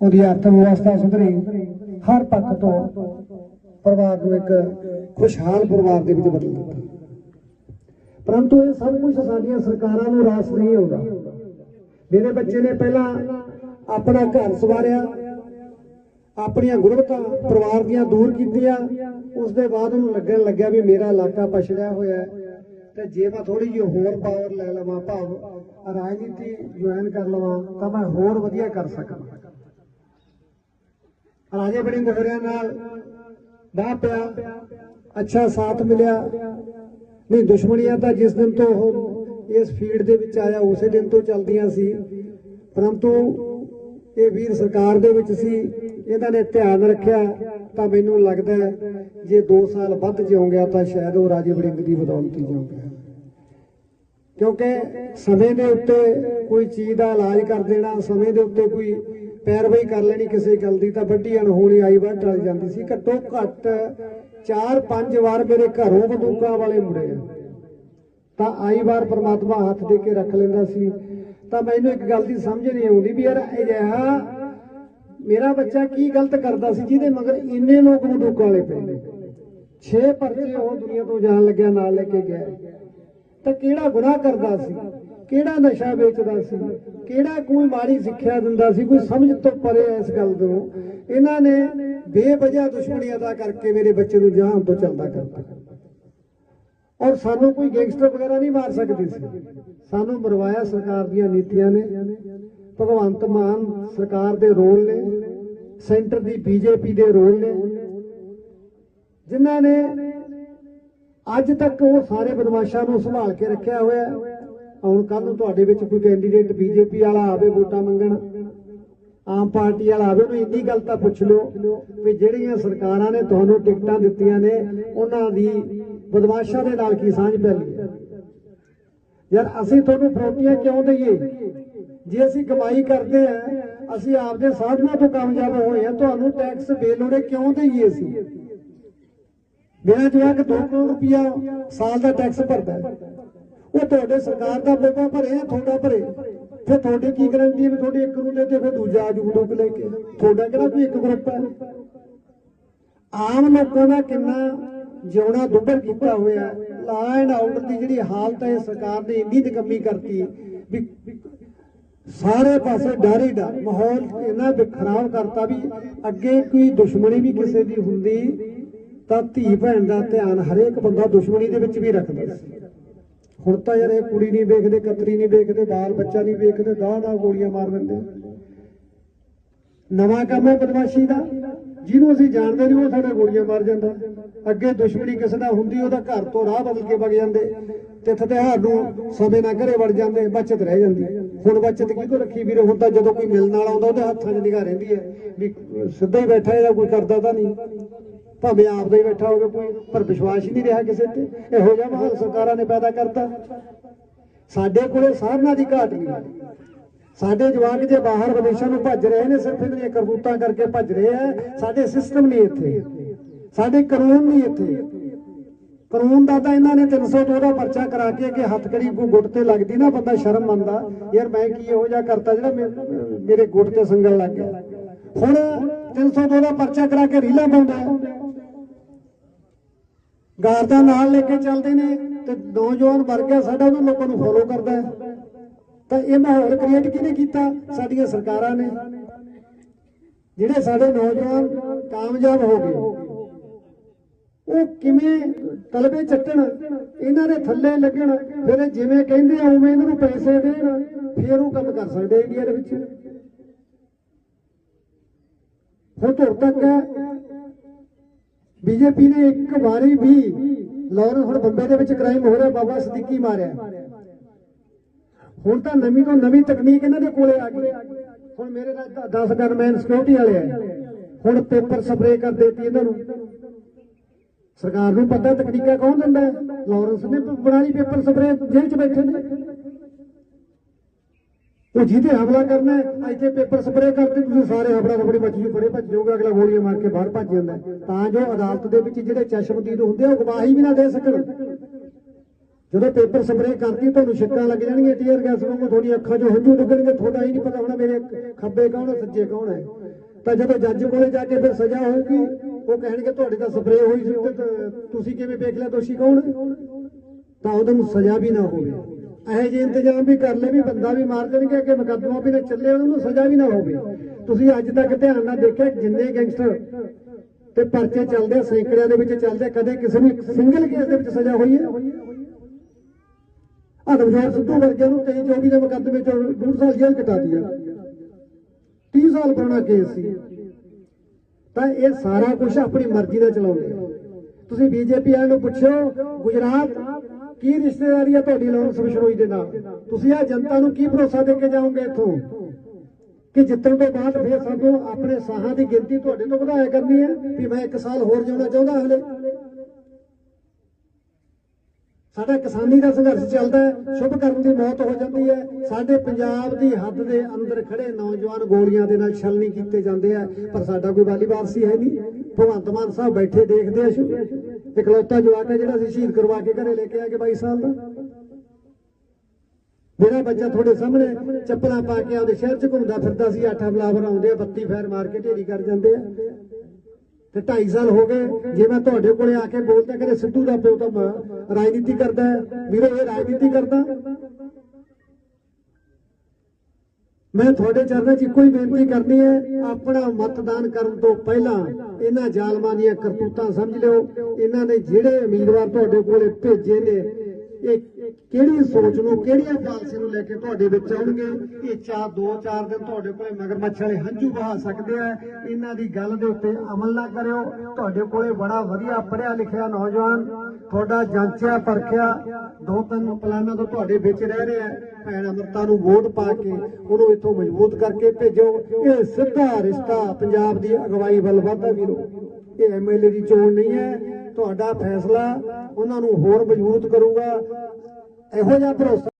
ਉਹਦੀ ਅਰਥ ਵਿਵਸਥਾ ਸੁਧਰੀ, ਹਰ ਪੱਖ ਤੋਂ ਪਰਿਵਾਰ ਨੂੰ ਇੱਕ ਖੁਸ਼ਹਾਲ ਪਰਿਵਾਰ ਦੇ ਵਿੱਚ ਬਦਲ ਦਿੱਤਾ। ਪਰੰਤੂ ਇਹ ਸਭ ਕੁਝ ਸਾਡੀਆਂ ਸਰਕਾਰਾਂ ਨੂੰ ਰਾਸ ਨਹੀਂ ਆਉਂਦਾ। ਮੇਰੇ ਬੱਚੇ ਨੇ ਪਹਿਲਾਂ ਆਪਣਾ ਘਰ ਸਵਾਰਿਆ, ਆਪਣੀਆਂ ਗੁਰਬਤਾਂ ਪਰਿਵਾਰ ਦੀਆਂ ਦੂਰ ਕੀਤੀਆਂ ਉਸ ਦੇ ਬਾਅਦ ਉਹਨੂੰ ਲੱਗਣ ਲੱਗਿਆ ਵੀ ਮੇਰਾ ਇਲਾਕਾ ਪਛੜਿਆ ਹੋਇਆ ਹੈ। ਤੇ ਜੇ ਮੈਂ ਥੋੜੀ ਜਿਹੀ ਹੋਰ ਪਾਵਰ ਲੈ ਲਵਾਂ, ਭਾਵ ਰਾਜਨੀਤੀ ਜੁਆਇਨ ਕਰ ਲਵਾਂ, ਤਾਂ ਮੈਂ ਹੋਰ ਵਧੀਆ ਕਰ ਸਕਾਂ ਰਾਜੇ ਬੜੀ ਮੁਹਰਿਆਂ ਨਾਲ ਬਾਹ ਪਿਆ, ਅੱਛਾ ਸਾਥ ਮਿਲਿਆ। ਨਹੀਂ, ਦੁਸ਼ਮਣੀਆਂ ਤਾਂ ਜਿਸ ਦਿਨ ਤੋਂ ਉਹ ਇਸ ਫੀਲਡ ਦੇ ਵਿੱਚ ਆਇਆ, ਉਸੇ ਦਿਨ ਤੋਂ ਚੱਲਦੀਆਂ ਸੀ। ਪਰੰਤੂ ਇਹ ਵੀਰ ਸਰਕਾਰ ਦੇ ਵਿੱਚ ਸੀ, ਇਹਨਾਂ ਨੇ ਧਿਆਨ ਰੱਖਿਆ, ਤਾਂ ਮੈਨੂੰ ਲੱਗਦਾ ਜੇ 2 ਸਾਲ ਵੱਧ ਜਿਉਂ ਗਿਆ ਤਾਂ ਸ਼ਾਇਦ ਉਹ ਰਾਜੇ ਵੜਿੰਗ ਦੀ ਬਦੌਲਤ ਹੀ ਜਿਉਂ ਗਿਆ ਕਿਉਂਕਿ ਸਮੇਂ ਦੇ ਉੱਤੇ ਕੋਈ ਚੀਜ਼ ਦਾ ਇਲਾਜ ਕਰ ਦੇਣਾ, ਸਮੇਂ ਦੇ ਉੱਤੇ ਕੋਈ ਪੈਰਵਾਈ ਕਰ ਲੈਣੀ ਕਿਸੇ ਗੱਲ ਦੀ ਤਾਂ ਵੱਡੀ ਅਣਹੋਣੀ ਆਈ ਵਾਰ ਟਲ ਜਾਂਦੀ ਸੀ। ਘੱਟੋ ਘੱਟ 4-5 ਵਾਰ ਮੇਰੇ ਘਰੋਂ ਬੰਦੂਕਾਂ ਵਾਲੇ ਮੁੜੇ ਤਾਂ ਆਈ ਵਾਰ ਪ੍ਰਮਾਤਮਾ ਹੱਥ ਦੇ ਕੇ ਰੱਖ ਲੈਂਦਾ ਸੀ। ਤਾਂ ਮੈਨੂੰ ਇੱਕ ਗੱਲ ਦੀ ਸਮਝ ਨਹੀਂ ਆਉਂਦੀ ਵੀ ਯਾਰ ਅਜਿਹਾ ਮੇਰਾ ਬੱਚਾ ਕੀ ਗਲਤ ਕਰਦਾ ਸੀ ਜਿਹਦੇ ਮਗਰ ਇੰਨੇ ਲੋਕ ਬੰਦੂਕਾਂ ਵਾਲੇ ਪਏ ਨੇ। 6 ਪਰਚੇ ਉਹ ਦੁਨੀਆ ਤੋਂ ਜਾਣ ਲੱਗਿਆ, ਨਾਲ ਲੈ ਕੇ ਗਿਆ। ਤਾਂ ਕਿਹੜਾ ਗੁਨਾਹ ਕਰਦਾ ਸੀ? ਕਿਹੜਾ ਨਸ਼ਾ ਵੇਚਦਾ ਸੀ? ਕਿਹੜਾ ਕੋਈ ਮਾੜੀ ਸਿੱਖਿਆ ਦਿੰਦਾ ਸੀ? ਕੋਈ ਸਮਝ ਤੋਂ ਪਰੇ ਇਸ ਗੱਲ ਤੋਂ। ਇਹਨਾਂ ਨੇ ਬੇਵਜ੍ਹਾ ਦੁਸ਼ਮਣੀ ਅਦਾ ਕਰਕੇ ਮੇਰੇ ਬੱਚੇ ਨੂੰ ਜਹਾਨ ਤੋਂ ਚੱਲਦਾ ਕਰਤਾ। ਔਰ ਸਾਨੂੰ ਕੋਈ ਗੈਂਗਸਟਰ ਵਗੈਰਾ ਨਹੀਂ ਮਾਰ ਸਕਦੀ ਸੀ। ਸਾਨੂੰ ਮਰਵਾਇਆ ਸਰਕਾਰ ਦੀਆਂ ਨੀਤੀਆਂ ਨੇ। ਭਗਵੰਤ ਮਾਨ ਸਰਕਾਰ ਦੇ ਰੋਲ ਨੇ। ਸੈਂਟਰ ਦੀ ਬੀਜੇਪੀ ਦੇ ਰੋਲ ਨੇ। ਜਿਨ੍ਹਾਂ ਨੇ ਅੱਜ ਤੱਕ ਉਹ ਸਾਰੇ ਬਦਮਾਸ਼ਾਂ ਨੂੰ ਸੰਭਾਲ ਕੇ ਰੱਖਿਆ ਹੋਇਆ ਹੁਣ ਕੱਲ ਨੂੰ ਤੁਹਾਡੇ ਵਿੱਚ ਕੋਈ ਕੈਂਡੀਡੇਟ ਬੀਜੇਪੀ ਵਾਲਾ ਆਵੇ, ਵੋਟਾਂ ਮੰਗਣ, ਆਮ ਪਾਰਟੀ ਵਾਲਾ ਆਵੇ, ਉਹਨੂੰ ਇੰਨੀ ਗੱਲ ਤਾਂ ਪੁੱਛ ਲਿਓ ਵੀ ਜਿਹੜੀਆਂ ਸਰਕਾਰਾਂ ਨੇ ਤੁਹਾਨੂੰ ਟਿਕਟਾਂ ਦਿੱਤੀਆਂ ਨੇ, ਉਹਨਾਂ ਦੀ ਬਦਮਾਸ਼ਾਂ ਦੇ ਨਾਲ ਕੀ ਸਾਂਝ ਪੈ ਹੈ? ਯਾਰ ਅਸੀਂ ਤੁਹਾਨੂੰ ਫਰੋਟੀਆਂ ਕਿਉਂ ਦਈਏ? ਜੇ ਅਸੀਂ ਕਮਾਈ ਕਰਦੇ ਆ ਅਸੀਂ ਆਪਦੇ ਸਾਧਨਾਂ ਤੋਂ ਕਾਮਯਾਬ ਹੋਏ ਆ ਤੁਹਾਨੂੰ ਟੈਕਸ ਬੇਲੋੜੇ ਕਿਉਂ ਦਈਏ ਅਸੀਂ? ਮੇਰਾ ਜਵਾਕ 2 ਕਰੋੜ ਰੁਪਇਆ ਸਾਲ ਦਾ ਟੈਕਸ ਭਰਦਾ ਉਹ ਤੁਹਾਡੇ ਸਰਕਾਰ ਦਾ ਬੋਬਾ ਭਰੇ ਆ ਤੁਹਾਡਾ ਭਰੇ? ਫਿਰ ਤੁਹਾਡੀ ਕੀ ਗਰੰਟੀ ਵੀ ਤੁਹਾਡੇ ਇੱਕ ਨੂੰ ਦੇ ਤੇ ਫਿਰ ਦੂਜਾ ਆਜੂ ਬੰਦੂਕ ਲੈ ਕੇ? ਤੁਹਾਡਾ ਕਿਹੜਾ ਕੋਈ ਇੱਕ ਗਰੁੱਪ ਹੈ? ਆਮ ਲੋਕਾਂ ਦਾ ਕਿੰਨਾ ਜਿਉਣਾ ਦੁੱਭਰ ਕੀਤਾ ਹੋਇਆ ਲਾ ਐਂਡ ਆਰਡਰ ਦੀ ਜਿਹੜੀ ਹਾਲਤ ਹੈ ਸਰਕਾਰ ਨੇ ਇੰਨੀ ਨਿਕੰਮੀ ਕਰਤੀ ਵੀ ਸਾਰੇ ਪਾਸੇ ਡਰ ਹੀ ਡਰ। ਮਾਹੌਲ ਇਹਨਾਂ ਵੀ ਖਰਾਬ ਕਰਤਾ ਵੀ ਅੱਗੇ ਕੋਈ ਦੁਸ਼ਮਣੀ ਵੀ ਕਿਸੇ ਦੀ ਹੁੰਦੀ ਤਾਂ ਧੀ ਭੈਣ ਦਾ ਧਿਆਨ ਹਰੇਕ ਬੰਦਾ ਦੁਸ਼ਮਣੀ ਦੇ ਵਿੱਚ ਵੀ ਰੱਖਦਾ ਸੀ। ਹੁਣ ਤਾਂ ਯਾਰ ਇਹ ਕੁੜੀ ਨਹੀਂ ਵੇਖਦੇ, ਕਤਰੀ ਨਹੀਂ ਵੇਖਦੇ, ਬਾਲ ਬੱਚਾ ਨਹੀਂ ਵੇਖਦੇ, ਦਾਹ ਨਾਲ ਗੋਲੀਆਂ ਮਾਰ ਦਿੰਦੇ ਨਵਾਂ ਕੰਮ ਹੈ ਬਦਮਾਸ਼ੀ ਦਾ। ਜਿਹਨੂੰ ਅਸੀਂ ਜਾਣਦੇ ਨਹੀਂ, ਉਹ ਸਾਡੇ ਗੋਲੀਆਂ ਮਾਰ ਜਾਂਦਾ। ਅੱਗੇ ਦੁਸ਼ਮਣੀ ਕਿਸੇ ਦਾ ਹੁੰਦੀ, ਉਹਦਾ ਘਰ ਤੋਂ ਰਾਹ ਬਦਲ ਕੇ ਵਗ ਜਾਂਦੇ। ਤੇ ਫਤਿਹਾਰ ਨੂੰ ਸਮੇਂ ਨਾਲ ਘਰੇ ਵੜ ਜਾਂਦੇ, ਬਚਤ ਰਹਿ ਜਾਂਦੀ। ਹੁਣ ਬਚਤ ਕਿਹਦੋਂ ਰੱਖੀ ਵੀਰੇ? ਹੁਣ ਤਾਂ ਜਦੋਂ ਕੋਈ ਮਿਲਣ ਵਾਲਾ ਆਉਂਦਾ, ਉਹਦੇ ਹੱਥਾਂ 'ਚ ਨਿਗਾਹ ਰਹਿੰਦੀ ਹੈ। ਵੀ ਸਿੱਧਾ ਹੀ ਬੈਠਾ ਇਹਦਾ ਕੋਈ ਕਰਦਾ ਤਾਂ ਨਹੀਂ। ਭਾਵੇਂ ਆਪ ਦਾ ਹੀ ਬੈਠਾ ਹੋਵੇ ਕੋਈ, ਪਰ ਵਿਸ਼ਵਾਸ ਹੀ ਨਹੀਂ ਰਿਹਾ ਕਿਸੇ ਤੇ। ਇਹੋ ਜਿਹਾ ਮਾਹੌਲ ਸਰਕਾਰਾਂ ਨੇ ਪੈਦਾ ਕਰਤਾ। ਸਾਡੇ ਕੋਲੇ ਸਾਧਨਾਂ ਦੀ ਘਾਟ ਨਹੀਂ। ਸਾਡੇ ਜਵਾਨ ਜੇ ਬਾਹਰ ਵਿਦੇਸ਼ਾਂ ਨੂੰ ਭੱਜ ਰਹੇ ਨੇ, ਸਿਰਫ ਇਹਨਾਂ ਦੀਆਂ ਕਰਤੂਤਾਂ ਕਰਕੇ ਭੱਜ ਰਹੇ ਆ। ਸਾਡੇ ਸਿਸਟਮ ਨਹੀਂ ਇੱਥੇ। ਸਾਡੇ ਕਾਨੂੰਨ ਨਹੀਂ ਇੱਥੇ। ਕਾਨੂੰਨ ਦਾ ਤਾਂ ਇਹਨਾਂ ਨੇ 302 ਦਾ ਪਰਚਾ ਕਰਾ ਕੇ ਕਿ ਹੱਥਕੜੀ ਕੋ ਗੁੱਟ ਤੇ ਲੱਗਦੀ ਨਾ, ਬੰਦਾ ਸ਼ਰਮ ਮੰਨਦਾ, ਯਾਰ ਮੈਂ ਕੀ ਇਹੋ ਜਿਹਾ ਕਰਤਾ ਜਿਹੜਾ ਮੇ- ਮੇਰੇ ਗੁੱਟ ਤੇ ਸੰਗਲ ਲੱਗ ਗਿਆ। ਹੁਣ 302 ਦਾ ਪਰਚਾ ਕਰਾ ਕੇ ਰੀਲਾ ਪਾਉਂਦਾ। ਗਾਰਦਾਂ ਨਾਲ ਲੈ ਕੇ ਚੱਲਦੇ ਨੇ ਤੇ ਨੌਜਵਾਨ ਵਰਗ ਹੈ ਸਾਡਾ ਉਹਨਾਂ ਲੋਕਾਂ ਨੂੰ ਫੋਲੋ ਕਰਦਾ ਹੈ। ਤਾਂ ਇਹ ਮਾਹੌਲ ਕ੍ਰੀਏਟ ਕਿਹਨੇ ਕੀਤਾ? ਸਾਡੀਆਂ ਸਰਕਾਰਾਂ ਨੇ। ਜਿਹੜੇ ਸਾਡੇ ਨੌਜਵਾਨ ਕਾਮਯਾਬ ਹੋ ਗਏ, ਉਹ ਕਿਵੇਂ ਤਲਬੇ ਚੱਟਣ, ਇਹਨਾਂ ਦੇ ਥੱਲੇ ਲੱਗਣ, ਫਿਰ ਜਿਵੇਂ ਕਹਿੰਦੇ ਆ, ਉਵੇਂ ਇਹਨਾਂ ਨੂੰ ਪੈਸੇ ਦੇਣ, ਫਿਰ ਉਹ ਕੰਮ ਕਰ ਸਕਦੇ ਇੰਡੀਆ ਦੇ ਵਿੱਚ। ਹੁਣ ਧੁਰ ਤੱਕ ਬੀਜੇਪੀ ਨੇ ਇੱਕ ਵਾਰੀ ਵੀ ਲਾਹੌਰ ਹੁਣ ਬੰਬੇ ਦੇ ਵਿੱਚ ਕ੍ਰਾਈਮ ਹੋ ਰਿਹਾ, ਬਾਬਾ ਸਦੀਕੀ ਮਾਰਿਆ। ਹੁਣ ਤਾਂ ਨਵੀਂ ਤੋਂ ਨਵੀਂ ਤਕਨੀਕ ਇਹਨਾਂ ਦੇ ਕੋਲੇ ਆ ਗਈ। ਹੁਣ ਮੇਰੇ ਨਾਲ 10 ਗਨਮੈਨ ਸਿਕਿਉਰਿਟੀ ਵਾਲੇ ਆ। ਹੁਣ ਪੇਪਰ ਸਪਰੇਅ ਕਰ ਦਿੱਤੀ ਇਹਨਾਂ ਨੂੰ। ਸਰਕਾਰ ਨੂੰ ਪਤਾ ਤਕਨੀਕਾਂ ਕੌਣ ਦਿੰਦਾ ਹੈ? ਲਾਰੈਂਸ ਨੇ ਬਣਾ ਲਈ ਪੇਪਰ ਸਪਰੇ ਜੇਲ੍ਹ 'ਚ ਬੈਠੇ ਨੇ। ਉਹ ਜਿਹਦੇ ਹਮਲਾ ਕਰਨਾ ਇੱਥੇ ਪੇਪਰ ਸਪਰੇਅ ਕਰਦੇ ਤੁਸੀਂ ਸਾਰੇ, ਹਮਲਾ ਰਬੜੀ ਮੱਚ ਜੂ ਫੜੇ ਭੱਜ ਜਾਓਗੇ ਅਗਲਾ ਗੋਲੀਆਂ ਮਾਰ ਕੇ ਬਾਹਰ ਭੱਜ ਜਾਂਦਾ ਤਾਂ ਜੋ ਅਦਾਲਤ ਦੇ ਵਿੱਚ ਜਿਹੜੇ ਚਸ਼ਮਦੀਦ ਹੁੰਦੇ ਉਹ ਗਵਾਹੀ ਵੀ ਨਾ ਦੇ ਸਕਣ। ਜਦੋਂ ਪੇਪਰ ਸਪਰੇਅ ਕਰਤੀ, ਤੁਹਾਨੂੰ ਛਿੱਕਾਂ ਲੱਗ ਜਾਣਗੀਆਂ ਟੀਅਰ ਗੈਸ ਵਾਂਗੂ ਤੁਹਾਡੀ ਅੱਖਾਂ 'ਚੋਂ ਹੰਝੂ ਡੁੱਲਣਗੇ ਤੁਹਾਡਾ ਹੀ ਨਹੀਂ ਪਤਾ ਹੋਣਾ ਮੇਰੇ ਖੱਬੇ ਕੌਣ ਹੈ ਸੱਜੇ ਕੌਣ ਹੈ ਤਾਂ ਜਦੋਂ ਜੱਜ ਕੋਲੇ ਜਾ ਕੇ ਫਿਰ ਸਜ਼ਾ ਹੋਊਗੀ, ਉਹ ਕਹਿਣਗੇ ਤੁਹਾਡੇ ਤਾਂ ਸਪਰੇਅ ਹੋਈ ਸੀ ਤੁਸੀਂ ਕਿਵੇਂ ਵੇਖ ਲਿਆ ਦੋਸ਼ੀ ਕੌਣ? ਤਾਂ ਉਹਨੂੰ ਸਜ਼ਾ ਵੀ ਨਾ ਹੋਵੇ। ਇਹੋ ਜਿਹੇ ਇੰਤਜ਼ਾਮ ਵੀ ਕਰ ਲੈ ਵੀ ਬੰਦਾ ਵੀ ਮਾਰ ਦੇਣਗੇ ਕਿ ਮੁਕੱਦਮਾ ਵੀ ਨਾ ਚੱਲੇ, ਉਹਨੂੰ ਸਜ਼ਾ ਵੀ ਨਾ ਹੋਵੇ। ਤੁਸੀਂ ਅੱਜ ਤੱਕ ਧਿਆਨ ਨਾਲ ਦੇਖਿਆ ਜਿੰਨੇ ਗੈਂਗਸਟਰ ਤੇ ਪਰਚੇ ਚੱਲਦੇ ਸੈਂਕੜਿਆਂ ਦੇ ਵਿੱਚ ਚੱਲਦੇ ਕਦੇ ਕਿਸੇ ਨੂੰ ਸਿੰਗਲ ਕੇਸ ਦੇ ਵਿੱਚ ਸਜ਼ਾ ਹੋਈ ਹੈ? ਆਦਮਸ਼ਾਹ ਸਿੱਧੂ ਵਰਗਿਆਂ ਨੂੰ 23 24 ਦੇ ਮੁਕੱਦਮੇ ਚੋਂ ਡੂਢ ਸਾਲ ਜੇਲ੍ਹ ਕਟਾ ਦਿਆ 30 ਸਾਲ ਪੁਰਾਣਾ ਕੇਸ ਸੀ। ਤਾਂ ਇਹ ਸਾਰਾ ਕੁਝ ਆਪਣੀ ਮਰਜ਼ੀ ਨਾਲ ਚਲਾਉਂਦੇ ਤੁਸੀਂ ਬੀਜੇਪੀ ਵਾਲਿਆਂ ਨੂੰ ਪੁੱਛੋ ਗੁਜਰਾਤ ਕੀ ਰਿਸ਼ਤੇਦਾਰੀ ਹੈ ਤੁਹਾਡੀ ਲਾਰੈਂਸ ਬਿਸ਼ਨੋਈ ਦੇ ਨਾਲ? ਤੁਸੀਂ ਆ ਜਨਤਾ ਨੂੰ ਕੀ ਭਰੋਸਾ ਦੇ ਕੇ ਜਾਓਗੇ ਇੱਥੋਂ? ਕਿ ਜਿੱਤਣ ਤੋਂ ਬਾਅਦ ਫਿਰ ਸਾਨੂੰ ਆਪਣੇ ਸਾਹਾਂ ਦੀ ਗਿਣਤੀ ਤੁਹਾਡੇ ਤੋਂ ਵਧਾਇਆ ਕਰਨੀ ਹੈ ਵੀ ਮੈਂ ਇੱਕ ਸਾਲ ਹੋਰ ਜਿਉਣਾ ਚਾਹੁੰਦਾ ਹਲੇ। ਸਾਡਾ ਕਿਸਾਨੀ ਦਾ ਸੰਘਰਸ਼ ਚੱਲਦਾ ਹੈ, ਸ਼ੁਭ ਕਰਨ ਦੀ ਮੌਤ ਹੋ ਜਾਂਦੀ ਹੈ। ਸਾਡੇ ਪੰਜਾਬ ਦੀ ਹੱਦ ਦੇ ਅੰਦਰ ਖੜੇ ਨੌਜਵਾਨ ਗੋਲੀਆਂ ਦੇ ਨਾਲ ਛਲਣੀ ਕੀਤੇ ਜਾਂਦੇ ਆ, ਪਰ ਸਾਡਾ ਕੋਈ ਵਾਲੀ ਵਾਰਸੀ ਹੈ ਨਹੀਂ। ਭਗਵੰਤ ਮਾਨ ਸਾਹਿਬ ਬੈਠੇ ਦੇਖਦੇ ਆ ਇਕਲੌਤਾ ਜਵਾਕ ਹੈ ਜਿਹੜਾ ਅਸੀਂ ਸ਼ਹੀਦ ਕਰਵਾ ਕੇ ਘਰੇ ਲੈ ਕੇ ਆ ਕੇ 22 ਸਾਲ ਦਾ ਮੇਰਾ ਬੱਚਾ ਤੁਹਾਡੇ ਸਾਹਮਣੇ ਚੱਪਲਾਂ ਪਾ ਕੇ ਆਪਦੇ ਸ਼ਹਿਰ 'ਚ ਘੁੰਮਦਾ ਫਿਰਦਾ ਸੀ ਆਠਾ ਬਲਾਵਰ ਆਉਂਦੇ ਆ 32 ਫੈਰ ਮਾਰ ਕੇ ਢੇਰੀ ਕਰ ਜਾਂਦੇ ਆ। ਤੇ 2.5 ਸਾਲ ਹੋ ਗਏ, ਜੇ ਮੈਂ ਤੁਹਾਡੇ ਕੋਲੇ ਆ ਕੇ ਬੋਲਦਾ ਕਦੇ ਸਿੱਧੂ ਦਾ ਪਿਓ ਤਾਂ ਰਾਜਨੀਤੀ ਕਰਦਾ ਹੈ। ਵੀਰੋ, ਇਹ ਰਾਜਨੀਤੀ ਕਰਦਾ। ਮੈਂ ਤੁਹਾਡੇ ਚਰਨਾਂ 'ਚ ਇੱਕੋ ਹੀ ਬੇਨਤੀ ਕਰਨੀ ਹੈ, ਆਪਣਾ ਮਤਦਾਨ ਕਰਨ ਤੋਂ ਪਹਿਲਾਂ ਇਹਨਾਂ ਜ਼ਾਲਮਾਂ ਦੀਆਂ ਕਰਤੂਤਾਂ ਸਮਝ ਲਿਓ। ਇਹਨਾਂ ਨੇ ਜਿਹੜੇ ਉਮੀਦਵਾਰ ਤੁਹਾਡੇ ਕੋਲੇ ਭੇਜੇ ਨੇ, ਇਹ ਕਿਹੜੀ ਸੋਚ ਨੂੰ, ਕਿਹੜੀਆਂ ਪਾਲਸੀ ਨੂੰ ਲੈ ਕੇ ਤੁਹਾਡੇ ਵਿੱਚ ਆਉਣਗੇ? ਇਹ ਚਾਰ, ਦੋ ਚਾਰ ਦਿਨ ਤੁਹਾਡੇ ਕੋਲੇ ਮਗਰਮੱਛ ਵਾਲੇ ਹੰਝੂ ਬਹਾ ਸਕਦੇ ਆ। ਇਹਨਾਂ ਦੀ ਗੱਲ ਦੇ ਉੱਤੇ ਅਮਲ ਨਾ ਕਰਿਓ। ਤੁਹਾਡੇ ਕੋਲੇ ਬੜਾ ਵਧੀਆ ਪੜ੍ਹਿਆ ਲਿਖਿਆ ਨੌਜਵਾਨ, ਤੁਹਾਡਾ ਜਾਂਚਿਆ ਪਰਖਿਆ, ਦੋ ਤਿੰਨ ਪਲਾਨਾਂ ਤੋਂ ਤੁਹਾਡੇ ਵਿੱਚ ਰਹਿ ਰਿਹਾ ਭੈਣ ਅਮਰਤਾ ਨੂੰ ਵੋਟ ਪਾ ਕੇ ਉਹਨੂੰ ਇੱਥੋਂ ਮਜ਼ਬੂਤ ਕਰਕੇ ਭੇਜੋ। ਇਹ ਸਿੱਧਾ ਰਿਸ਼ਤਾ ਪੰਜਾਬ ਦੀ ਅਗਵਾਈ ਵੱਲ ਵਧਦਾ ਵੀਰੋ। ਇਹ ਐਮਐਲਏ ਦੀ ਚੋਣ ਨਹੀਂ ਹੈ। ਤੁਹਾਡਾ ਫੈਸਲਾ ਉਹਨਾਂ ਨੂੰ ਹੋਰ ਮਜ਼ਬੂਤ ਕਰੂਗਾ। ਇਹੋ ਜਿਹਾ ਭਰੋਸਾ